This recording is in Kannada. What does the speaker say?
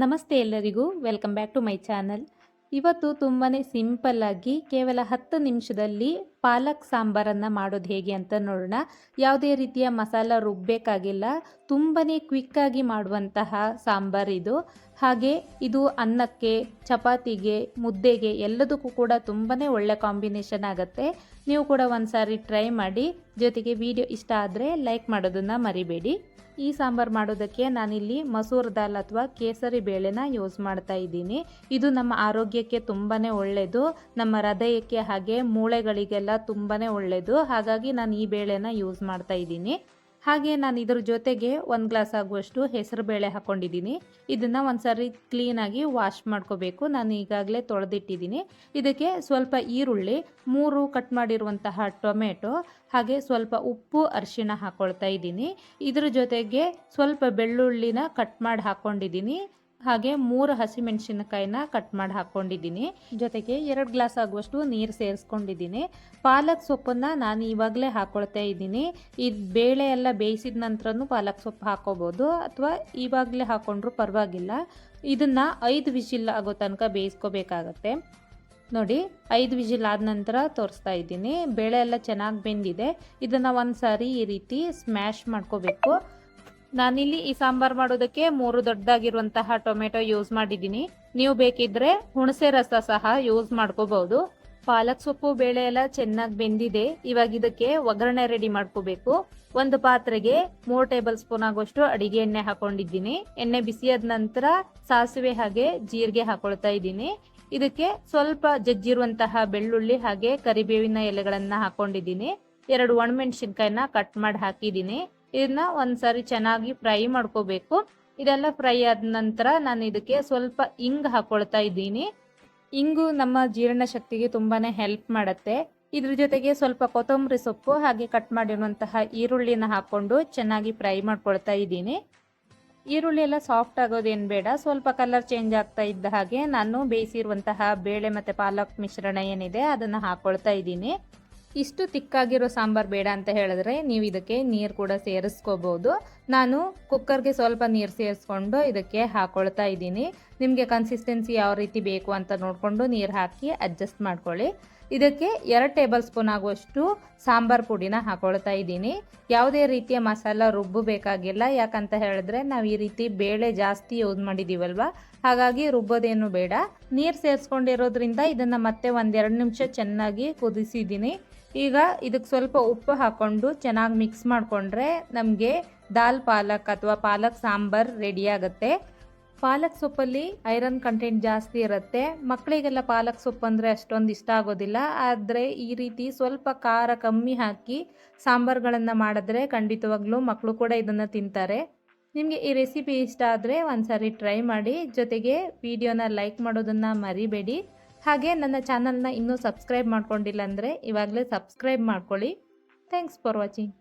ನಮಸ್ತೆ ಎಲ್ಲರಿಗೂ, welcome back to my channel. ಇವತ್ತು ತುಂಬಾ ಸಿಂಪಲ್ಲಾಗಿ ಕೇವಲ ಹತ್ತು ನಿಮಿಷದಲ್ಲಿ ಪಾಲಕ್ ಸಾಂಬಾರನ್ನು ಮಾಡೋದು ಹೇಗೆ ಅಂತ ನೋಡೋಣ. ಯಾವುದೇ ರೀತಿಯ ಮಸಾಲ ರುಬ್ಬಬೇಕಾಗಿಲ್ಲ ತುಂಬಾ ಕ್ವಿಕ್ಕಾಗಿ ಮಾಡುವಂತಹ ಸಾಂಬಾರ್ ಇದು. ಹಾಗೆ ಇದು ಅನ್ನಕ್ಕೆ, ಚಪಾತಿಗೆ, ಮುದ್ದೆಗೆ ಎಲ್ಲದಕ್ಕೂ ಕೂಡ ತುಂಬಾ ಒಳ್ಳೆ ಕಾಂಬಿನೇಷನ್ ಆಗುತ್ತೆ. ನೀವು ಕೂಡ ಒಂದು ಸಾರಿ ಟ್ರೈ ಮಾಡಿ, ಜೊತೆಗೆ ವಿಡಿಯೋ ಇಷ್ಟ ಆದರೆ ಲೈಕ್ ಮಾಡೋದನ್ನು ಮರಿಬೇಡಿ. ಈ ಸಾಂಬಾರು ಮಾಡೋದಕ್ಕೆ ನಾನಿಲ್ಲಿ ಮಸೂರ್ ದಾಲ್ ಅಥವಾ ಕೇಸರಿ ಬೇಳೆನ ಯೂಸ್ ಮಾಡ್ತಾ ಇದ್ದೀನಿ. ಇದು ನಮ್ಮ ಆರೋಗ್ಯಕ್ಕೆ ತುಂಬಾ ಒಳ್ಳೆಯದು ನಮ್ಮ ಹೃದಯಕ್ಕೆ ಹಾಗೆ ಮೂಳೆಗಳಿಗೆಲ್ಲ ತುಂಬಾ ಒಳ್ಳೆಯದು ಹಾಗಾಗಿ ನಾನು ಈ ಬೇಳೆನ ಯೂಸ್ ಮಾಡ್ತಾ ಇದ್ದೀನಿ. ಹಾಗೆ ನಾನು ಇದರ ಜೊತೆಗೆ ಒಂದು ಗ್ಲಾಸ್ ಆಗುವಷ್ಟು ಹೆಸರು ಬೇಳೆ ಹಾಕ್ಕೊಂಡಿದ್ದೀನಿ ಇದನ್ನು ಒಂದು ಸಾರಿ ಕ್ಲೀನಾಗಿ ವಾಶ್ ಮಾಡ್ಕೋಬೇಕು. ನಾನು ಈಗಾಗಲೇ ತೊಳೆದಿಟ್ಟಿದ್ದೀನಿ. ಇದಕ್ಕೆ ಸ್ವಲ್ಪ ಈರುಳ್ಳಿ, ಮೂರು ಕಟ್ ಮಾಡಿರುವಂತಹ ಟೊಮೆಟೊ, ಹಾಗೆ ಸ್ವಲ್ಪ ಉಪ್ಪು, ಅರಿಶಿಣ ಹಾಕ್ಕೊಳ್ತಾ ಇದ್ದೀನಿ. ಇದರ ಜೊತೆಗೆ ಸ್ವಲ್ಪ ಬೆಳ್ಳುಳ್ಳಿನ ಕಟ್ ಮಾಡಿ ಹಾಕ್ಕೊಂಡಿದ್ದೀನಿ ಹಾಗೆ ಮೂರು ಹಸಿಮೆಣಸಿನಕಾಯಿನ ಕಟ್ ಮಾಡಿ ಹಾಕ್ಕೊಂಡಿದ್ದೀನಿ ಜೊತೆಗೆ ಎರಡು ಗ್ಲಾಸ್ ಆಗುವಷ್ಟು ನೀರು ಸೇರಿಸ್ಕೊಂಡಿದ್ದೀನಿ. ಪಾಲಕ್ ಸೊಪ್ಪನ್ನು ನಾನು ಇವಾಗಲೇ ಹಾಕ್ಕೊಳ್ತಾ ಇದ್ದೀನಿ. ಇದು ಬೇಳೆ ಎಲ್ಲ ಬೇಯಿಸಿದ ನಂತರನೂ ಪಾಲಕ್ ಸೊಪ್ಪು ಹಾಕೋಬೋದು ಅಥವಾ ಇವಾಗಲೇ ಹಾಕ್ಕೊಂಡ್ರು ಪರವಾಗಿಲ್ಲ. ಇದನ್ನು ಐದು ವಿಜಿಲ್ ಆಗೋ ತನಕ ಬೇಯಿಸ್ಕೋಬೇಕಾಗತ್ತೆ. ನೋಡಿ, ಐದು ವಿಜಿಲ್ ಆದ ನಂತರ ತೋರಿಸ್ತಾ ಇದ್ದೀನಿ. ಬೇಳೆ ಎಲ್ಲ ಚೆನ್ನಾಗಿ ಬೆಂದಿದೆ. ಇದನ್ನು ಒಂದು ಸಾರಿ ಈ ರೀತಿ ಸ್ಮ್ಯಾಶ್ ಮಾಡ್ಕೋಬೇಕು. ನಾನಿಲ್ಲಿ ಈ ಸಾಂಬಾರ್ ಮಾಡೋದಕ್ಕೆ ಮೂರು ದೊಡ್ಡದಾಗಿರುವಂತಹ ಟೊಮೆಟೊ ಯೂಸ್ ಮಾಡಿದ್ದೀನಿ. ನೀವು ಬೇಕಿದ್ರೆ ಹುಣಸೆ ರಸ ಸಹ ಯೂಸ್ ಮಾಡ್ಕೋಬಹುದು. ಪಾಲಕ್ ಸೊಪ್ಪು ಬೇಳೆ ಎಲ್ಲ ಚೆನ್ನಾಗಿ ಬೆಂದಿದೆ. ಇವಾಗ ಇದಕ್ಕೆ ಒಗ್ಗರಣೆ ರೆಡಿ ಮಾಡ್ಕೋಬೇಕು. ಒಂದು ಪಾತ್ರೆಗೆ ಮೂರು ಟೇಬಲ್ ಸ್ಪೂನ್ ಆಗುವಷ್ಟು ಅಡಿಗೆ ಎಣ್ಣೆ ಹಾಕೊಂಡಿದ್ದೀನಿ. ಎಣ್ಣೆ ಬಿಸಿಯಾದ ನಂತರ ಸಾಸಿವೆ ಹಾಗೆ ಜೀರಿಗೆ ಹಾಕೊಳ್ತಾ ಇದ್ದೀನಿ. ಇದಕ್ಕೆ ಸ್ವಲ್ಪ ಜಜ್ಜಿರುವಂತಹ ಬೆಳ್ಳುಳ್ಳಿ ಹಾಗೆ ಕರಿಬೇವಿನ ಎಲೆಗಳನ್ನ ಹಾಕೊಂಡಿದ್ದೀನಿ. ಎರಡು ಒಣಮೆಣಸಿನ್ಕಾಯಿನ ಕಟ್ ಮಾಡಿ ಹಾಕಿದ್ದೀನಿ. ಇದನ್ನ ಒಂದ್ಸರಿ ಚೆನ್ನಾಗಿ ಫ್ರೈ ಮಾಡ್ಕೋಬೇಕು. ಇದೆಲ್ಲ ಫ್ರೈ ಆದ ನಂತರ ನಾನು ಇದಕ್ಕೆ ಸ್ವಲ್ಪ ಇಂಗ್ ಹಾಕೊಳ್ತಾ ಇದ್ದೀನಿ. ಇಂಗು ನಮ್ಮ ಜೀರ್ಣ ಶಕ್ತಿಗೆ ತುಂಬಾನೇ ಹೆಲ್ಪ್ ಮಾಡುತ್ತೆ. ಇದ್ರ ಜೊತೆಗೆ ಸ್ವಲ್ಪ ಕೊತ್ತಂಬರಿ ಸೊಪ್ಪು ಹಾಗೆ ಕಟ್ ಮಾಡಿರುವಂತಹ ಈರುಳ್ಳಿನ ಹಾಕೊಂಡು ಚೆನ್ನಾಗಿ ಫ್ರೈ ಮಾಡ್ಕೊಳ್ತಾ ಇದ್ದೀನಿ. ಈರುಳ್ಳಿ ಎಲ್ಲ ಸಾಫ್ಟ್ ಆಗೋದೇನು ಬೇಡ, ಸ್ವಲ್ಪ ಕಲರ್ ಚೇಂಜ್ ಆಗ್ತಾ ಇದ್ದ ಹಾಗೆ ನಾನು ಬೇಯಿಸಿರುವಂತಹ ಬೇಳೆ ಮತ್ತು ಪಾಲಕ್ ಮಿಶ್ರಣ ಏನಿದೆ ಅದನ್ನು ಹಾಕೊಳ್ತಾ ಇದ್ದೀನಿ. ಇಷ್ಟು ತಿಕ್ಕಾಗಿರೋ ಸಾಂಬಾರು ಬೇಡ ಅಂತ ಹೇಳಿದ್ರೆ ನೀವು ಇದಕ್ಕೆ ನೀರು ಕೂಡ ಸೇರಿಸ್ಕೋಬೋದು. ನಾನು ಕುಕ್ಕರ್ಗೆ ಸ್ವಲ್ಪ ನೀರು ಸೇರಿಸ್ಕೊಂಡು ಇದಕ್ಕೆ ಹಾಕೊಳ್ತಾ ಇದ್ದೀನಿ. ನಿಮಗೆ ಕನ್ಸಿಸ್ಟೆನ್ಸಿ ಯಾವ ರೀತಿ ಬೇಕು ಅಂತ ನೋಡಿಕೊಂಡು ನೀರು ಹಾಕಿ ಅಡ್ಜಸ್ಟ್ ಮಾಡ್ಕೊಳ್ಳಿ. ಇದಕ್ಕೆ ಎರಡು ಟೇಬಲ್ ಸ್ಪೂನ್ ಆಗುವಷ್ಟು ಸಾಂಬಾರ್ ಪುಡಿನ ಹಾಕೊಳ್ತಾ ಇದ್ದೀನಿ. ಯಾವುದೇ ರೀತಿಯ ಮಸಾಲ ರುಬ್ಬಬೇಕಾಗಿಲ್ಲ ಯಾಕಂತ ಹೇಳಿದ್ರೆ ನಾವು ಈ ರೀತಿ ಬೇಳೆ ಜಾಸ್ತಿ ಯೂಸ್ ಮಾಡಿದ್ದೀವಲ್ವ ಹಾಗಾಗಿ ರುಬ್ಬೋದೇನು ಬೇಡ. ನೀರು ಸೇರಿಸ್ಕೊಂಡಿರೋದ್ರಿಂದ ಇದನ್ನು ಮತ್ತೆ ಒಂದೆರಡು ನಿಮಿಷ ಚೆನ್ನಾಗಿ ಕುದಿಸಿದ್ದೀನಿ. ಈಗ ಇದಕ್ಕೆ ಸ್ವಲ್ಪ ಉಪ್ಪು ಹಾಕ್ಕೊಂಡು ಚೆನ್ನಾಗಿ ಮಿಕ್ಸ್ ಮಾಡಿಕೊಂಡ್ರೆ ನಮಗೆ ದಾಲ್, ಪಾಲಕ್ ಅಥವಾ ಪಾಲಕ್ ಸಾಂಬಾರ್ ರೆಡಿ ಆಗುತ್ತೆ. ಪಾಲಕ್ ಸೊಪ್ಪಲ್ಲಿ ಐರನ್ ಕಂಟೆಂಟ್ ಜಾಸ್ತಿ ಇರುತ್ತೆ. ಮಕ್ಕಳಿಗೆಲ್ಲ ಪಾಲಕ್ ಸೊಪ್ಪು ಅಂದರೆ ಅಷ್ಟೊಂದು ಇಷ್ಟ ಆಗೋದಿಲ್ಲ. ಆದರೆ ಈ ರೀತಿ ಸ್ವಲ್ಪ ಖಾರ ಕಮ್ಮಿ ಹಾಕಿ ಸಾಂಬಾರುಗಳನ್ನು ಮಾಡಿದ್ರೆ ಖಂಡಿತವಾಗ್ಲೂ ಮಕ್ಕಳು ಕೂಡ ಇದನ್ನು ತಿಂತಾರೆ. ನಿಮಗೆ ಈ ರೆಸಿಪಿ ಇಷ್ಟ ಆದರೆ ಒಂದು ಸಾರಿ ಟ್ರೈ ಮಾಡಿ. ಜೊತೆಗೆ ವಿಡಿಯೋನ ಲೈಕ್ ಮಾಡೋದನ್ನು ಮರಿಬೇಡಿ. ಹಾಗೆ ನನ್ನ ಚಾನಲ್ನ ಇನ್ನೂ ಸಬ್ಸ್ಕ್ರೈಬ್ ಮಾಡ್ಕೊಂಡಿಲ್ಲ ಅಂದರೆ ಇವಾಗಲೇ ಸಬ್ಸ್ಕ್ರೈಬ್ ಮಾಡ್ಕೊಳ್ಳಿ. Thanks for watching